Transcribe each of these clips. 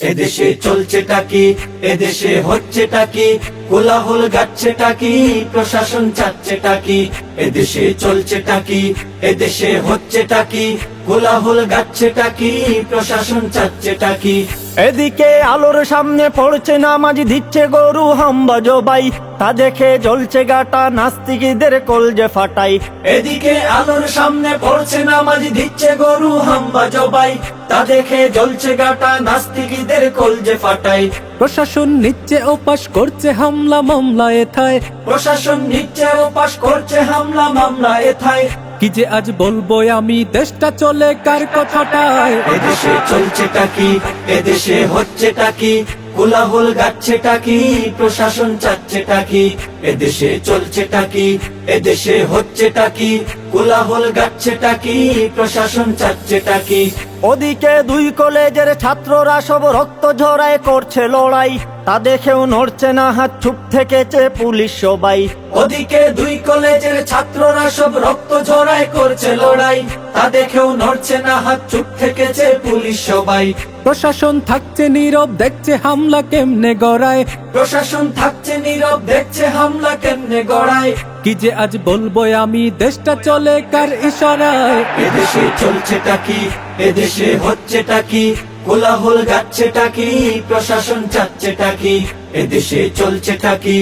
এদেশে চলছে টাকি এদেশে হচ্ছে টাকি কোলাহল গাচ্ছে টাকি প্রশাসন চাচ্ছে টাকি এদেশে চলছে টাকি এদেশে হচ্ছে টাকি কোলাহল গাচ্ছে টাকি প্রশাসন চাচ্ছে টাকি এদিকে আলোর সামনে পড়ছে নামাজ দিচ্ছে গরু হাম্বা জবাই তা দেখে জ্বলছে গাটা নাস্তিকদের কলজে ফাটাই। এদিকে আলোর সামনে পড়ছে নামাজ দিচ্ছে গরু হাম্বা জবাই তা দেখে জ্বলছে গাটা নাস্তিকদের কলজে ফাটাই। প্রশাসন নিচ্ছে ওপাস করছে হামলা মামলা এথায়। প্রশাসন নিচ্ছে ওপাস করছে হামলা মামলা এথায়। কি যে আজ বলব আমি দেশটা চলে কার কথাটায়? এদেশে চলছে টাকি এদেশে হচ্ছে টাকি কোলাহল গাচ্ছে টাকি প্রশাসন চাচ্ছে টাকি এদেশে চলছে টাকি এদেশে হচ্ছে টাকি কোলাহল গাচ্ছে টাকি প্রশাসন চাচ্ছে টাকি ওদিকে দুই কলেজের ছাত্ররা সব রক্ত ঝরায় করছে লড়াই। তা দেখেও নড়ছে না হাত চুপ থেকেছে পুলিশ সবাই। ওদিকে দুই কলেজের ছাত্ররা সব রক্ত ঝরায় করছে লড়াই। তা দেখেও নড়ছে না হাত চুপ থেকেছে পুলিশ সবাই। প্রশাসন থাকছে নীরব দেখছে হামলা কেমনে গড়ায়। প্রশাসন থাকছে নীরব দেখছে হামলা কেমনে গড়ায়। কি যে আজ বলব আমি দেশটা চলে কার ইশারায়। এদেশে চলছে টাকি এদেশে হচ্ছে টাকি কোলাহল গাচ্ছে টাকি প্রশাসন চাচ্ছে টাকি এদেশে চলছে টাকি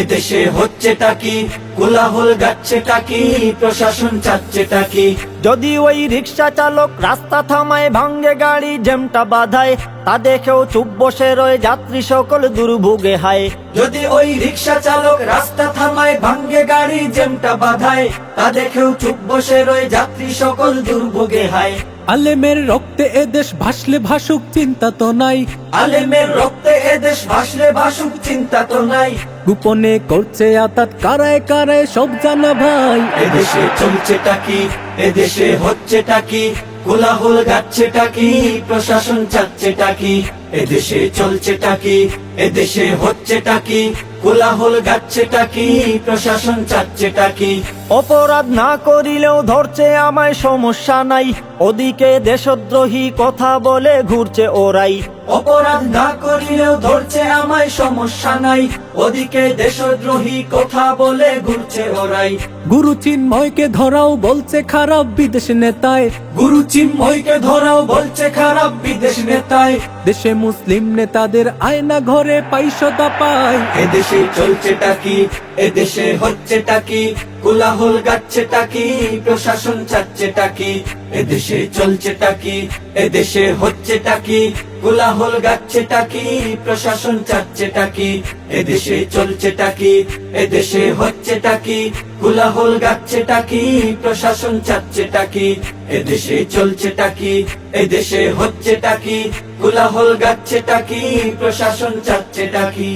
এদেশে হচ্ছে টাকি কোলাহল গাচ্ছে টাকি প্রশাসন চাচ্ছে টাকি যদি ওই রিক্সা চালক রাস্তা থামায় ভাঙ্গে গাড়ি জ্যামটা বাধায় তা দেখেও চুপ বসে রয়ে যাত্রী সকল দুর্ভোগে হায়। যদি ওই রিক্সা চালক রাস্তা থামায় ভাঙ্গে গাড়ি জ্যামটা বাধায় তা দেখেও চুপ বসে রয়ে যাত্রী সকল দুর্ভোগে হায়। আলেমের রক্তে এদেশ ভাসলে ভাসুক চিন্তা তো নাই। আলেমের রক্তে এদেশ ভাসলে ভাসুক চিন্তা তো নাই। গোপনে করছে আতাত কারায় কারায় সব জানা ভাই। এদেশে চলছে টাকি এদেশে হচ্ছে টাকি কোলাহল গাচ্ছে টাকি প্রশাসন চাচ্ছে টাকি এদেশে চলছে টাকি এদেশে হচ্ছে টাকি কোলাহল গাচ্ছেটা কি? প্রশাসন চাচ্ছেটা কি? অপরাধ না করিলেও ধরছে আমায় সমস্যা নাই। ওদিকে দেশদ্রোহী কথা বলে ঘুরছে ওরাই। অপরাধ না করিলেও ধরছে আমায় সমস্যা নাই। ওদিকে দেশদ্রোহী কথা বলে ঘুরছে ওরাই। গুরু চিন্ময়কে ধরাও বলছে খারাপ বিদেশ নেতায়। গুরু চিন্ময়কে ধরাও বলছে খারাপ বিদেশ নেতায়। দেশে মুসলিম নেতাদের আয়না ঘরে পাইশতা পায় এদেশে চলছে টাকি এদেশে হচ্ছে টাকি কোলাহল গাচ্ছে টাকি প্রশাসন চাচ্ছে টাকি এদেশে চলছে টাকি এদেশে হচ্ছে টাকি কোলাহল গাচ্ছে টাকি প্রশাসন চাচ্ছে টাকি এদেশে চলছে কি? এদেশে হচ্ছে কি? কোলাহল গাচ্ছে টাকি প্রশাসন চাচ্ছে টাকি এদেশে চলছেটা কি? এদেশে হচ্ছেটা কি? কোলাহল গাচ্ছেটা কি? প্রশাসন চাচ্ছে টাকি